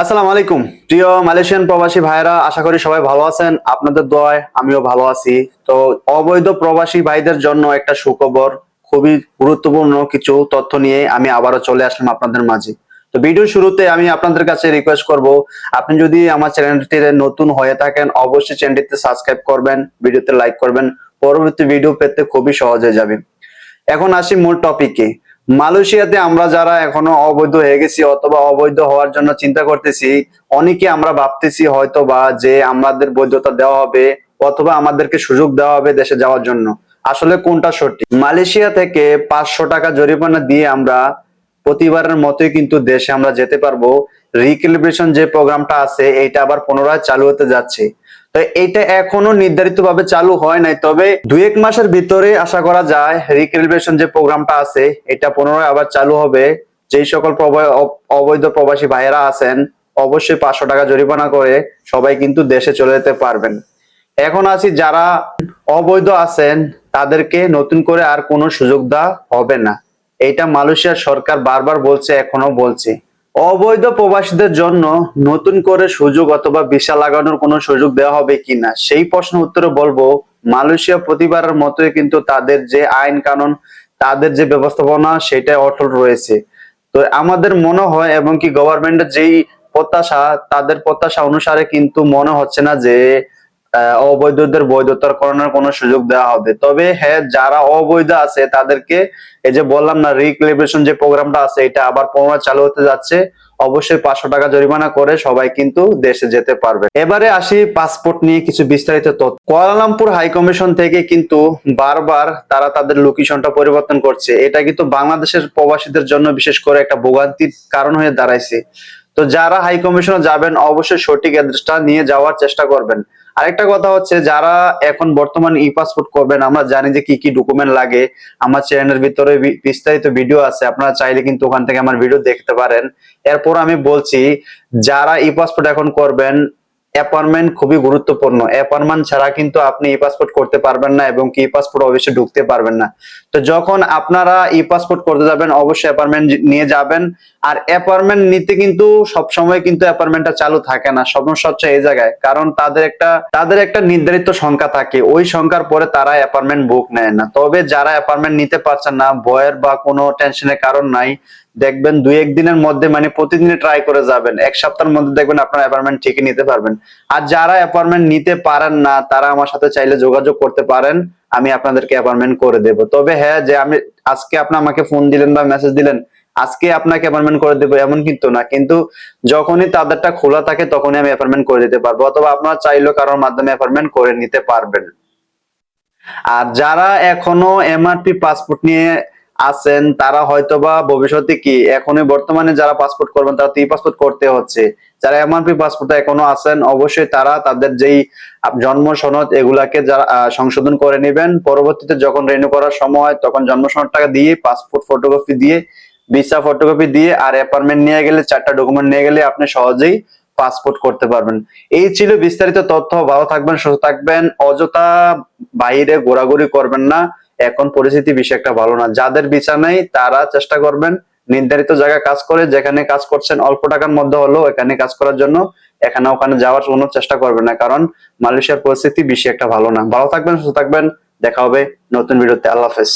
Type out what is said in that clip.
আসসালামু আলাইকুম। প্রিয় মালয়েশিয়ান প্রবাসী ভাইরা আশা করি সবাই ভালো আছেন। আপনাদের দোয়ায় আমিও ভালো আছি। তো অবৈধ প্রবাসী ভাইদের জন্য একটা সুখবর, খুবই গুরুত্বপূর্ণ কিছু তথ্য নিয়ে আমি আবারও চলে আসলাম আপনাদের মাঝে। তো ভিডিও শুরুতে আমি আপনাদের কাছে রিকোয়েস্ট করব, আপনি যদি আমার চ্যানেলটিতে নতুন হয়ে থাকেন, অবশ্যই চ্যানেলটিতে সাবস্ক্রাইব করবেন, ভিডিওতে লাইক করবেন। পরবর্তী ভিডিও পেতে খুবই সহজ হয়ে যাবে। এখন আসি মূল টপিকে মালয়েশিয়াতে আমরা যারা এখনও অবৈধ হয়ে গেছি অথবা অবৈধ হওয়ার জন্য চিন্তা করতেছি, অনেকে আমরা ভাবতেছি হয়তো বা যে আমাদের বৈধতা দেওয়া হবে অথবা আমাদেরকে সুযোগ দেওয়া হবে দেশে যাওয়ার জন্য। আসলে কোনটা সঠিক? মালয়েশিয়া থেকে পাঁচশো টাকা জরিমানা দিয়ে আমরা প্রতিবারের মতোই কিন্তু দেশে আমরা যেতে পারব। রিক্যালিব্রেশন যে প্রোগ্রামটা আছে এটা আবার পুনরায় চালু হতে যাচ্ছে। তো এইটা এখনও নির্ধারিত ভাবে চালু হয় নাই। তবে দুই এক মাসের ভিতরে আশা করা যায় রিক্যালিব্রেশন যে প্রোগ্রামটা আছে, এটা পুনরায় আবার চালু হবে। যেই সকল অবৈধ প্রবাসী ভাইয়েরা আছেন, অবশ্যই পাঁচশো টাকা জরিমানা করে সবাই কিন্তু দেশে চলে যেতে পারবেন। এখন আছি যারা অবৈধ আছেন, তাদেরকে নতুন করে আর কোনো সুযোগ দেওয়া হবে না। এটা মালয়েশিয়ার সরকার বারবার বলছে এখনও বলছে। অবৈধ প্রবাসীদের জন্য নতুন করে সুযোগ অথবা ভিসা লাগানোর কোনো সুযোগ দেওয়া হবে কিনা? সেই প্রশ্ন উত্তরে বলব, মালয়েশিয়া প্রতিবারের মতোই কিন্তু তাদের যে আইন কানুন, তাদের যে ব্যবস্থাপনা সেটা অটল রয়েছে। তো আমাদের মনে হয় এবং কি গভর্নমেন্টের যেই প্রত্যাশা, তাদের প্রত্যাশা অনুসারে কিন্তু মনে হচ্ছে না যে অবৈধদের বৈধতার করানোর কোনো সুযোগ দেওয়া হবে। তবে হ্যাঁ যারা অবৈধ আছে, তাদেরকে এই যে বললাম না রিক্লিব্রেশন যে প্রোগ্রামটা আছে, এটা আবার পুনরায় চালু হতে যাচ্ছে। অবশ্যই পাঁচশো টাকা জরিমানা করে সবাই কিন্তু দেশে যেতে পারবে। এবারে আসি পাসপোর্ট নিয়ে কিছু বিস্তারিত তথ্য। কুয়ালালামপুর হাই কমিশন থেকে কিন্তু বারবার তারা তাদের লোকেশনটা পরিবর্তন করছে। এটা কিন্তু বাংলাদেশের প্রবাসীদের জন্য বিশেষ করে একটা ভোগান্তির কারণ হয়ে দাঁড়াইছে। তো যারা হাই কমিশনে যাবেন, অবশ্যই সঠিক অ্যাড্রেসটা নিয়ে যাওয়ার চেষ্টা করবেন। আরেকটা কথা হচ্ছে, যারা এখন বর্তমান ই পাসপোর্ট করবেন, আমরা জানি যে কি কি ডকুমেন্ট লাগে। আমার চ্যানেলের ভিতরে বিস্তারিত ভিডিও আছে, আপনারা চাইলে কিন্তু ওখান থেকে আমার ভিডিও দেখতে পারেন। এরপর আমি বলছি, যারা ই পাসপোর্ট এখন করবেন অ্যাপয়েন্টমেন্ট খুবই গুরুত্বপূর্ণ। অ্যাপয়েন্টমেন্ট ছাড়া কিন্তু আপনি ই পাসপোর্ট করতে পারবেন না এবং কি পাসপোর্ট অবশ্যই ঢুকতে পারবেন না। তো যখন আপনারা ই পাসপোর্ট করতে যাবেন, অবশ্যই অ্যাপয়েন্টমেন্ট নিয়ে যাবেন। আর অ্যাপয়েন্টমেন্ট নিতে কিন্তু সবসময় কিন্তু অ্যাপয়েন্টমেন্টটা চালু থাকে না। সমস্যা হচ্ছে এই জায়গায়। কারণ তাদের একটা তাদের একটা নির্ধারিত সংখ্যা থাকে। ওই সংখ্যার পরে তারা অ্যাপয়েন্টমেন্ট বুক নেয় না। তবে যারা অ্যাপয়েন্টমেন্ট নিতে পারছেন না, ভয়ের বা কোনো টেনশনের কারণ নাই দেখবেন দুই এক দিনের মধ্যে মানে প্রতিদিনে ট্রাই করে যাবেন। এক সপ্তাহের মধ্যে দেখবেন আপনার অ্যাপয়েন্টমেন্ট ঠিকই নিতে পারবেন। আর যারা অ্যাপয়েন্টমেন্ট নিতে পারেন না, তারা আমার সাথে চাইলে যোগাযোগ করতে পারেন। আমি আপনাদেরকে অ্যাপয়েন্টমেন্ট করে দেব। তবে হ্যাঁ যে আমি আজকে আপনি আমাকে ফোন দিলেন বা মেসেজ দিলেন, আজকে আপনাকে অ্যাপয়েন্টমেন্ট করে দেবো এমন কিন্তু না। কিন্তু যখনই তাদেরটা খোলা থাকে, তখনই আমি অ্যাপয়েন্টমেন্ট করে দিতে পারব। অথবা আপনারা চাইলেও কারোর মাধ্যমে অ্যাপয়েন্টমেন্ট করে নিতে পারবেন। আর যারা এখনও এমআরপি পাসপোর্ট নিয়ে আছেন, তারা হয়তোবা ভবিষ্যতে কি এখনই বর্তমানে যারা পাসপোর্ট করবেন, তারা ই পাসপোর্ট করতে হচ্ছে। যারা এমআরপি পাসপোর্ট এখনও আছেন, অবশ্যই তারা তাদের যেই জন্ম সনদ এগুলাকে যারা সংশোধন করে নেবেন। পরবর্তীতে যখন রেনিউ করার সময় তখন জন্ম সনদ টাকা দিয়ে পাসপোর্ট ফটোকপি দিয়ে ভিসা ফটোকপি দিয়ে আর অ্যাপার্টমেন্ট নিয়ে গেলে, চারটা ডকুমেন্ট নিয়ে গেলে আপনি সহজেই পাসপোর্ট করতে পারবেন। এই ছিল বিস্তারিত তথ্য। ভালো থাকবেন, সুস্থ থাকবেন। অযথা বাইরে ঘোরাঘুরি করবেন না। এখন পরিস্থিতি বেশি একটা ভালো না। যাদের বিচার নেই, তারা চেষ্টা করবেন নির্ধারিত জায়গায় কাজ করে, যেখানে কাজ করছেন অল্প টাকার মধ্যে হলেও এখানে কাজ করার জন্য এখানে ওখানে যাওয়ার কোনো চেষ্টা করবেন না, কারণ মালয়েশিয়ার পরিস্থিতি বেশি একটা ভালো না। ভালো থাকবেন, সুস্থ থাকবেন। দেখা হবে নতুন ভিডিওতে। আল্লাহ হাফেজ।